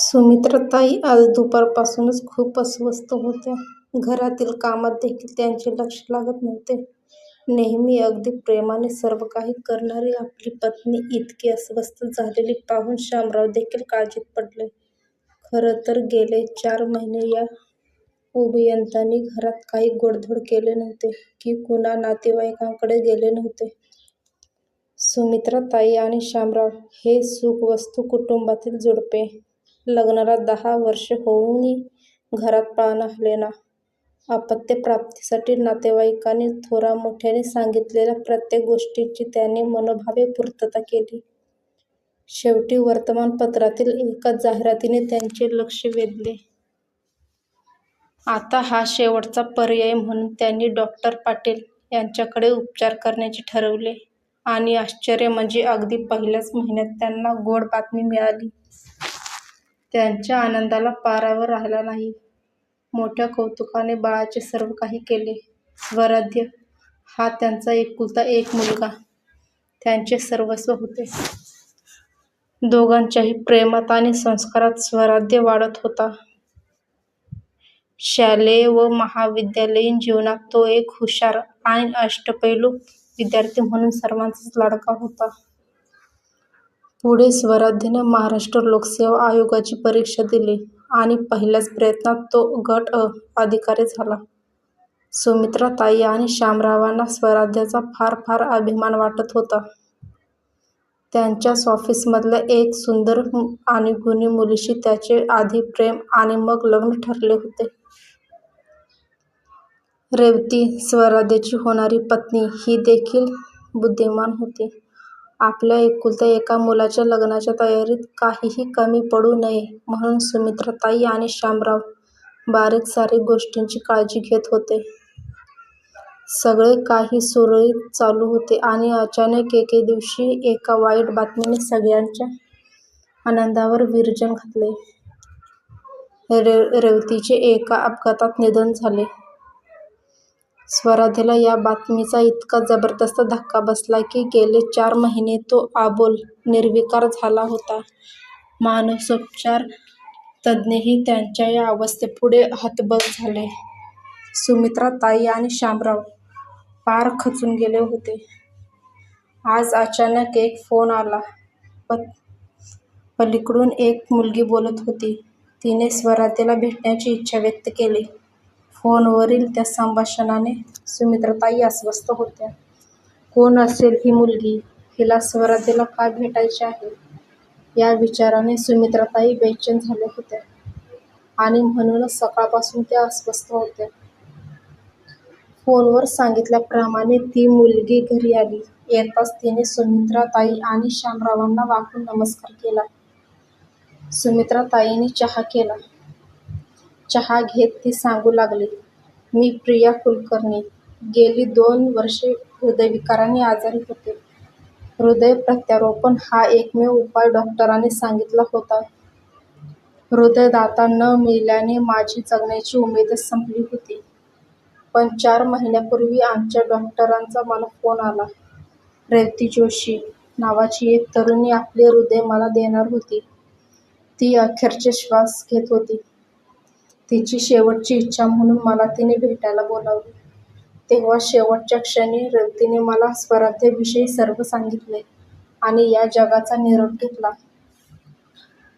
सुमित्राताई आज दुपारपासूनच खूप अस्वस्थ होत्या. घरातील कामात देखील त्यांचे लक्ष लागत नव्हते. नेहमी अगदी प्रेमाने सर्व काही करणारी आपली पत्नी इतकी अस्वस्थ झालेली पाहून शामराव देखील काळजीत पडले. खरं तर गेले चार महिने या उभयंतांनी घरात काही गोडधोड केले नव्हते की कुणा नातेवाईकांकडे गेले नव्हते. सुमित्राताई आणि शामराव हे सुखवस्तू कुटुंबातील जोडपे. लग्नाला दहा वर्षे होऊनही घरात पाळणा हलेना. अपत्यप्राप्तीसाठी नातेवाईकांनी थोरा मोठ्याने सांगितलेल्या प्रत्येक गोष्टीची त्याने मनोभावे पूर्तता केली. शेवटी वर्तमानपत्रातील एका जाहिरातीने त्यांचे लक्ष वेधले. आता हा शेवटचा पर्याय म्हणून त्यांनी डॉक्टर पाटील यांच्याकडे उपचार करण्याचे ठरवले. आणि आश्चर्य म्हणजे अगदी पहिल्याच महिन्यात त्यांना गोड बातमी मिळाली. त्यांच्या आनंदाला पारावर राहिला नाही. मोठ्या कौतुकाने बाळाचे सर्व काही केले. स्वराध्य हा त्यांचा एकुलता एक मुलगा त्यांचे सर्वस्व होते. दोघांच्याही प्रेमात आणि संस्कारात स्वराध्य वाढत होता. शालेय व महाविद्यालयीन जीवनात तो एक हुशार आणि अष्टपैलू विद्यार्थी म्हणून सर्वांचाच लाडका होता. पुढे स्वराध्यने महाराष्ट्र लोकसेवा आयोगाची परीक्षा दिली आणि पहिल्याच प्रयत्नात तो गट अ अधिकारी झाला. सुमित्राताई आणि शामरावांना स्वराध्याचा फार फार अभिमान वाटत होता. त्यांच्याच ऑफिसमधल्या एक सुंदर आणि गुणी मुलीशी त्याचे आधी प्रेम आणि मग लग्न ठरले होते. रेवती स्वराध्यची होणारी पत्नी ही देखील बुद्धिमान होती. आपल्या एकुलत्या एका मुलाच्या लग्नाच्या तयारीत काहीही कमी पडू नये म्हणून सुमित्राताई आणि शामराव बारीकसारीक गोष्टींची काळजी घेत होते. सगळे काही सुरळीत चालू होते आणि अचानक एके दिवशी एका वाईट बातमीने सगळ्यांच्या आनंदावर विरजण घातले. रेवतीचे एका अपघातात निधन झाले. स्वराध्यला या बातमीचा इतका जबरदस्त धक्का बसला की गेले चार महिने तो अबोल निर्विकार झाला होता. मानसोपचार तज्ज्ञही त्यांच्या या अवस्थेपुढे हतबल झाले. सुमित्राताई आणि शामराव पार खचून गेले होते. आज अचानक एक फोन आला. पलीकडून एक मुलगी बोलत होती. तिने स्वराध्यला भेटण्याची इच्छा व्यक्त केली. फोनवरील त्या संभाषणाने सुमित्राताई अस्वस्थ होत्या. कोण असेल ही मुलगी? हिला स्वराध्यला का भेटायचे आहे? या विचाराने सुमित्राताई बेचैन झाल्या होत्या आणि म्हणूनच सकाळपासून त्या अस्वस्थ होत्या. फोनवर सांगितल्याप्रमाणे ती मुलगी घरी आली. येताच तिने सुमित्राताई आणि शामरावांना वाकून नमस्कार केला. सुमित्राताईंनी चहा केला. चहा घेत ती सांगू लागली. मी प्रिया कुलकर्णी गेली दोन वर्षे हृदयविकाराने आजारी होते. हृदय प्रत्यारोपण हा एकमेव उपाय डॉक्टरांनी सांगितला होता. हृदयदाता न मिळाल्याने माझी जगण्याची उमेदच संपली होती. पण चार महिन्यांपूर्वी आमच्या डॉक्टरांचा मला फोन आला. रेवती जोशी नावाची एक तरुणी आपले हृदय मला देणार होती. ती अखेरचे श्वास घेत होती. तिची शेवटची इच्छा म्हणून मला तिने भेटायला बोलावले. तेव्हा शेवटच्या क्षणी रेवतीने मला स्वराध्यविषयी सर्व सांगितले आणि या जगाचा निरोप घेतला.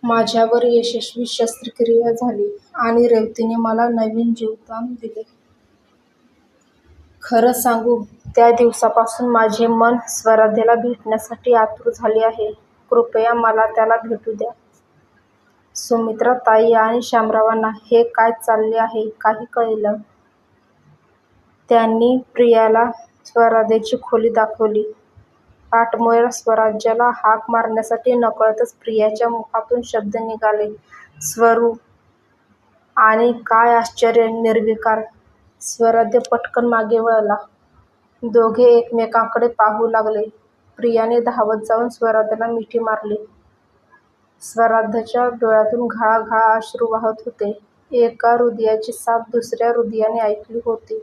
माझ्यावर यशस्वी शस्त्रक्रिया झाली आणि रेवतीने मला नवीन जीवदान दिले. खरं सांगू त्या दिवसापासून माझे मन स्वराध्यला भेटण्यासाठी आतुर झाले आहे. कृपया मला त्याला भेटू द्या. सुमित्राताई आणि शामरावांना हे काय चालले आहे काही कळेना. त्यांनी प्रियाला स्वराज्याची खोली दाखवली. पाठमोऱ्या स्वराज्याला हाक मारण्यासाठी नकळतच प्रियाच्या मुखातून शब्द निघाले स्वरू. आणि काय आश्चर्य निर्विकार. स्वराज्य पटकन मागे वळला. दोघे एकमेकांकडे पाहू लागले. प्रियाने धावत जाऊन स्वराज्याला मिठी मारली. स्वराध्याच्या डोळ्यातून घाळाघाळा अश्रू वाहत होते. एका हृदयाची साथ दुसऱ्या हृदयाने ऐकली होती.